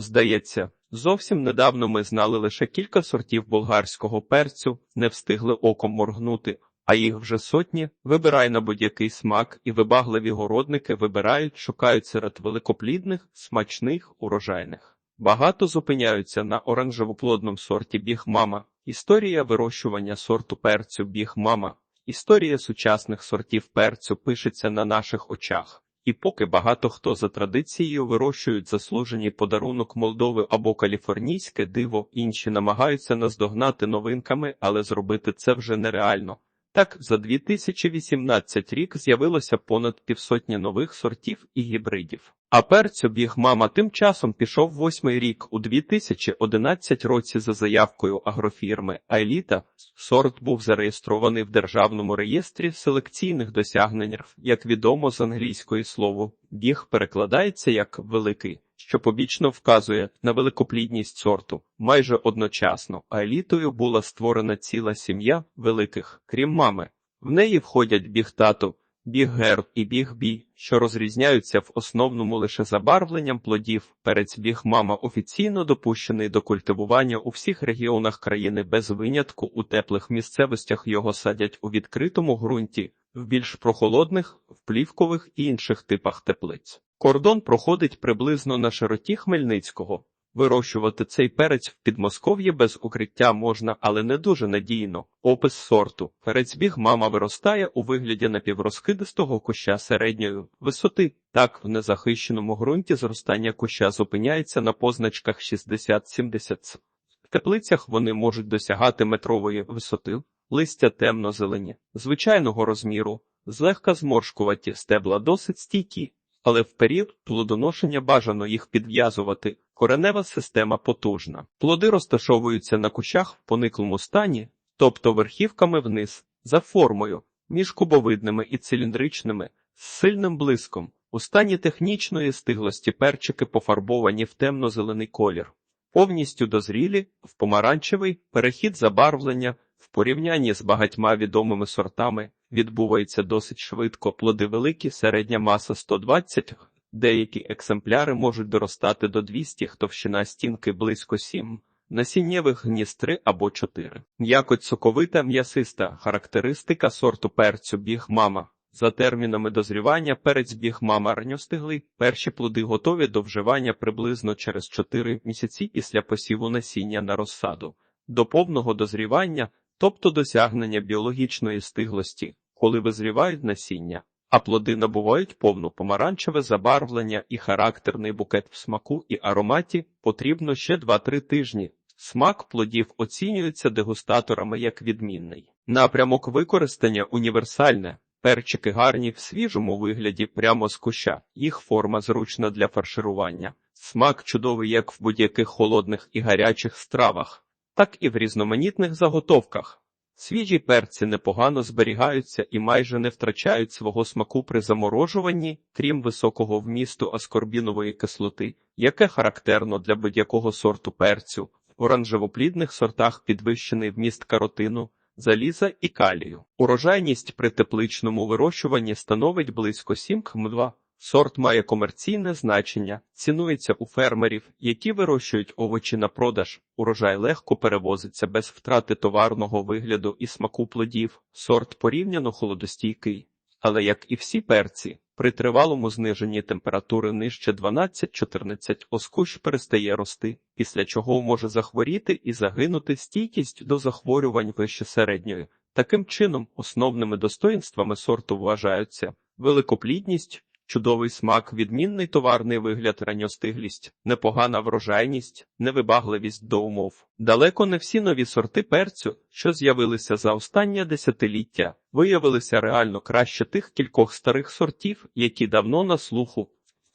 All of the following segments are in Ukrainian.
Здається, зовсім недавно ми знали лише кілька сортів болгарського перцю, не встигли оком моргнути, а їх вже сотні. Вибирай на будь-який смак, і вибагливі городники вибирають, шукають серед великоплідних, смачних, урожайних. Багато зупиняються на оранжевоплодному сорті бігмама. Історія вирощування сорту перцю бігмама. Історія сучасних сортів перцю пишеться на наших очах. І поки багато хто за традицією вирощують заслужені подарунок Молдови або каліфорнійське диво, інші намагаються наздогнати новинками, але зробити це вже нереально. Так, за 2018 рік з'явилося понад півсотні нових сортів і гібридів. А перцю біг мама тим часом пішов восьмий рік у 2011 році за заявкою агрофірми Айліта. Сорт був зареєстрований в державному реєстрі селекційних досягнень. Як відомо з англійської слово, біг перекладається як великий, що побічно вказує на великоплідність сорту. Майже одночасно Айлітою була створена ціла сім'я великих, крім мами. В неї входять біг тату, біг герб і біг бі, що розрізняються в основному лише забарвленням плодів. Перець біг мама офіційно допущений до культивування у всіх регіонах країни без винятку. У теплих місцевостях його садять у відкритому ґрунті, в більш прохолодних, в плівкових і інших типах теплиць. Кордон проходить приблизно на широті Хмельницького. Вирощувати цей перець в Підмосков'ї без укриття можна, але не дуже надійно. Опис сорту. Перець біг мама виростає у вигляді напіврозкидистого куща середньої висоти. Так, в незахищеному ґрунті зростання куща зупиняється на позначках 60-70 В теплицях вони можуть досягати метрової висоти, листя темно-зелені, звичайного розміру, злегка зморшкуваті стебла досить стійкі, але в період плодоношення бажано їх підв'язувати. Коренева система потужна. Плоди розташовуються на кущах в пониклому стані, тобто верхівками вниз, за формою, між кубовидними і циліндричними, з сильним блиском. У стані технічної стиглості перчики пофарбовані в темно-зелений колір, повністю дозрілі, в помаранчевий перехід забарвлення в порівнянні з багатьма відомими сортами відбувається досить швидко. Плоди великі, середня маса 120 Деякі екземпляри можуть доростати до 200, товщина стінки близько 7, насіннєвих гнізд 3 або 4. М'якоть соковита м'ясиста характеристика сорту перцю біг мама. За термінами дозрівання перець біг мама ранньостиглий, перші плоди готові до вживання приблизно через 4 місяці після посіву насіння на розсаду, до повного дозрівання, тобто досягнення біологічної стиглості, коли визрівають насіння а плоди набувають повну помаранчеве забарвлення і характерний букет в смаку і ароматі потрібно ще 2-3 тижні. Смак плодів оцінюється дегустаторами як відмінний. Напрямок використання універсальне. Перчики гарні в свіжому вигляді прямо з куща, їх форма зручна для фарширування. Смак чудовий як в будь-яких холодних і гарячих стравах, так і в різноманітних заготовках. Свіжі перці непогано зберігаються і майже не втрачають свого смаку при заморожуванні, крім високого вмісту аскорбінової кислоти, яке характерно для будь-якого сорту перцю, в оранжевоплідних сортах підвищений вміст каротину, заліза і калію. Урожайність при тепличному вирощуванні становить близько 7 км2. Сорт має комерційне значення, цінується у фермерів, які вирощують овочі на продаж. Урожай легко перевозиться без втрати товарного вигляду і смаку плодів. Сорт порівняно холодостійкий, але як і всі перці, при тривалому зниженні температури нижче 12-14 оскущ перестає рости, після чого може захворіти і загинути стійкість до захворювань вище середньої. Таким чином, основними достоїнствами сорту вважаються великоплідність. Чудовий смак, відмінний товарний вигляд, ранньостиглість, непогана врожайність, невибагливість до умов. Далеко не всі нові сорти перцю, що з'явилися за останнє десятиліття, виявилися реально краще тих кількох старих сортів, які давно на слуху.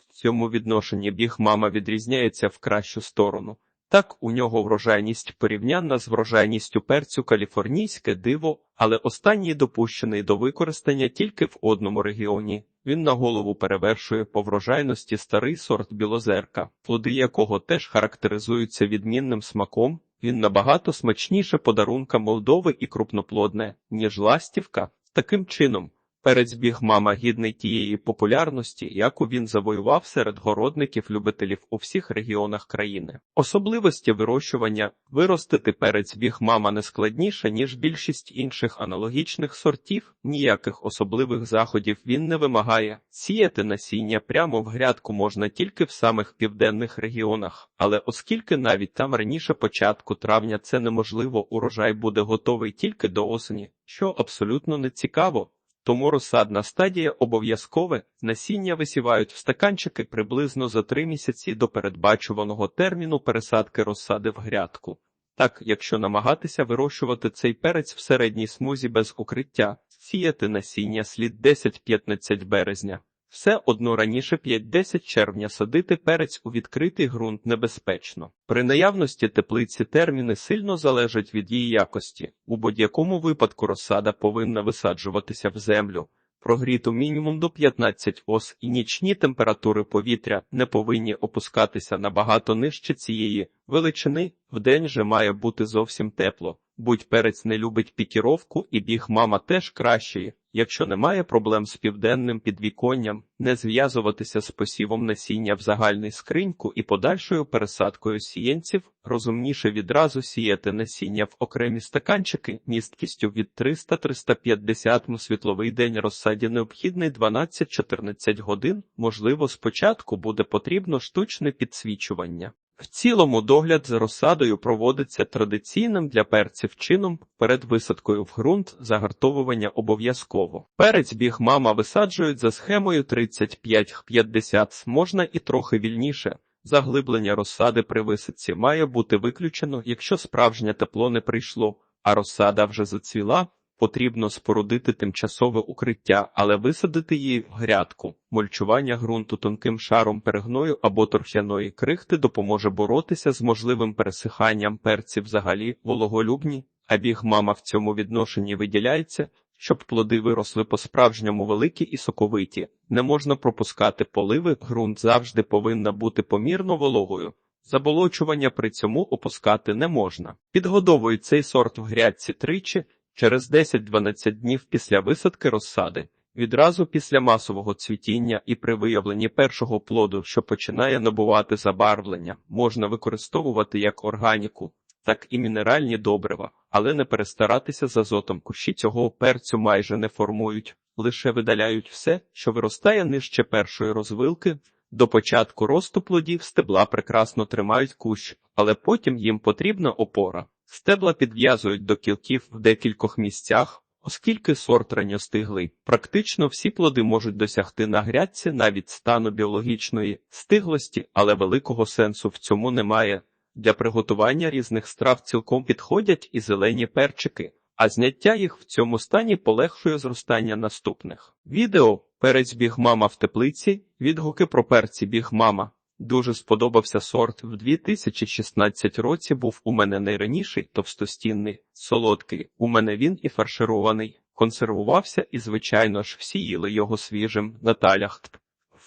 В цьому відношенні біг мама відрізняється в кращу сторону. Так, у нього врожайність порівнянна з врожайністю перцю каліфорнійське диво, але останній допущений до використання тільки в одному регіоні. Він на голову перевершує по врожайності старий сорт білозерка, плоди якого теж характеризуються відмінним смаком. Він набагато смачніше подарунка Молдови і крупноплодне, ніж ластівка. Таким чином, Перець мама гідний тієї популярності, яку він завоював серед городників-любителів у всіх регіонах країни. Особливості вирощування виростити перець біг мама не складніше, ніж більшість інших аналогічних сортів. Ніяких особливих заходів він не вимагає. Сіяти насіння прямо в грядку можна тільки в самих південних регіонах, але оскільки навіть там раніше початку травня це неможливо, урожай буде готовий тільки до осені, що абсолютно не цікаво. Тому розсадна стадія обов'язкове, насіння висівають в стаканчики приблизно за три місяці до передбачуваного терміну пересадки розсади в грядку. Так, якщо намагатися вирощувати цей перець в середній смузі без укриття, сіяти насіння слід 10-15 березня. Все одно раніше 5-10 червня садити перець у відкритий ґрунт небезпечно. При наявності теплиці терміни сильно залежать від її якості. У будь-якому випадку розсада повинна висаджуватися в землю. Прогріту мінімум до 15 ос і нічні температури повітря не повинні опускатися набагато нижче цієї величини. Вдень же має бути зовсім тепло. Будь перець не любить пікіровку і біг мама теж кращий. Якщо немає проблем з південним підвіконням, не зв'язуватися з посівом насіння в загальний скриньку і подальшою пересадкою сієнців, розумніше відразу сіяти насіння в окремі стаканчики місткістю від 300-350 м світловий день розсаді необхідний 12-14 годин, можливо, спочатку буде потрібно штучне підсвічування. В цілому догляд за розсадою проводиться традиційним для перців чином перед висадкою в ґрунт загартовування обов'язково. Перець біг мама висаджують за схемою 35-50 можна і трохи вільніше. Заглиблення розсади при висадці має бути виключено, якщо справжнє тепло не прийшло, а розсада вже зацвіла. Потрібно спорудити тимчасове укриття, але висадити її в грядку. Мульчування ґрунту тонким шаром перегною або торфяної крихти допоможе боротися з можливим пересиханням перців взагалі вологолюбні, а біг мама в цьому відношенні виділяється, щоб плоди виросли по-справжньому великі і соковиті. Не можна пропускати поливи, ґрунт завжди повинна бути помірно вологою. Заболочування при цьому опускати не можна. Підгодовують цей сорт в грядці тричі. Через 10-12 днів після висадки розсади, відразу після масового цвітіння і при виявленні першого плоду, що починає набувати забарвлення, можна використовувати як органіку, так і мінеральні добрива, але не перестаратися з азотом. Кущі цього перцю майже не формують, лише видаляють все, що виростає нижче першої розвилки. До початку росту плодів стебла прекрасно тримають кущ, але потім їм потрібна опора. Стебла підв'язують до кілків в декількох місцях, оскільки сорт ранньостиглий. Практично всі плоди можуть досягти на грядці навіть стану біологічної стиглості, але великого сенсу в цьому немає. Для приготування різних страв цілком підходять і зелені перчики, а зняття їх в цьому стані полегшує зростання наступних. Відео Перець біг мама в теплиці. Відгуки про перці біг мама. Дуже сподобався сорт. В 2016 році був у мене найраніший товстостінний, солодкий. У мене він і фарширований. Консервувався і, звичайно ж, всі їли його свіжим на талях.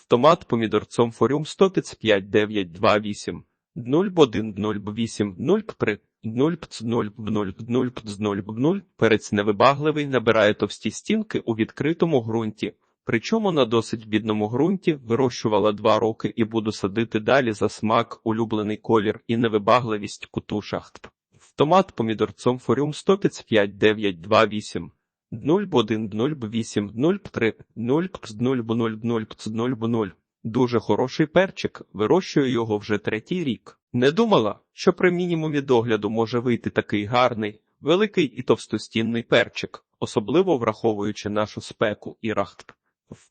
Томат помідорцом форюм 105 928 0108 03 0 пц 0 0 0 пц 0 0 Перець невибагливий набирає товсті стінки у відкритому ґрунті. Причому на досить бідному ґрунті вирощувала два роки і буду садити далі за смак, улюблений колір і невибагливість кутушах. В томат помідорцом форюм 105 928 01 08 03 0 0 0 0 0 0 Дуже хороший перчик, вирощую його вже третій рік. Не думала, що при мінімумі догляду може вийти такий гарний, великий і товстостінний перчик, особливо враховуючи нашу спеку і рахт.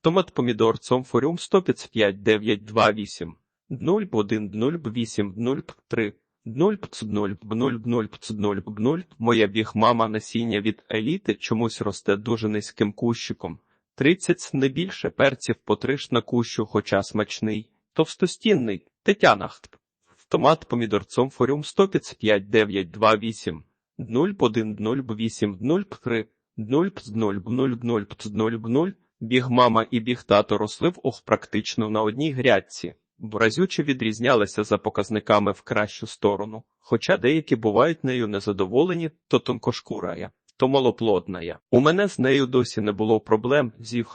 Томат помідор цомфоріум 155 928 0 1 0 8 0 3 0 0 0 0 0 0 Моя бігмама насіння від еліти чомусь росте дуже низьким кущиком. 30 не більше перців потриш на кущу, хоча смачний. Товстостінний. Тетянахт. Томат помідор цомфоріум 155 928 0 1 0 8 0 3 0 0 0 0 0 0 Біг-мама і біг-тато росли в ох практично на одній грядці, бо разюче відрізнялися за показниками в кращу сторону, хоча деякі бувають нею незадоволені, то тонкошкурая, то малоплодная. У мене з нею досі не було проблем зі.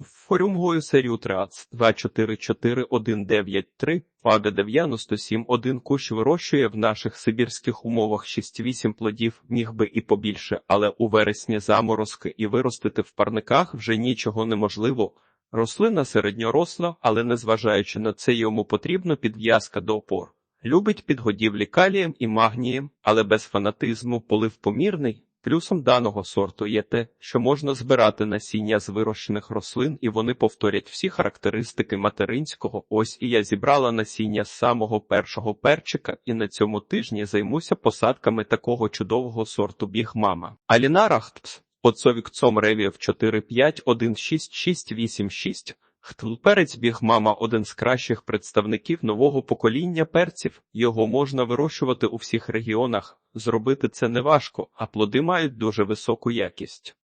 Форюмгою серію трац 244193 Пада 971 кущ вирощує в наших сибірських умовах 6-8 плодів, міг би і побільше, але у вересні заморозки і виростити в парниках вже нічого неможливо. Рослина середньоросла, але незважаючи на це йому потрібна підв'язка до опор. Любить підгодівлі калієм і магнієм, але без фанатизму полив помірний. Плюсом даного сорту є те, що можна збирати насіння з вирощених рослин, і вони повторять всі характеристики материнського. Ось і я зібрала насіння з самого першого перчика, і на цьому тижні займуся посадками такого чудового сорту бігмама. Аліна Рахтпс, Оцовікцом Ревів 4516686. Хтл біг бігмама один з кращих представників нового покоління перців. Його можна вирощувати у всіх регіонах. Зробити це неважко, а плоди мають дуже високу якість.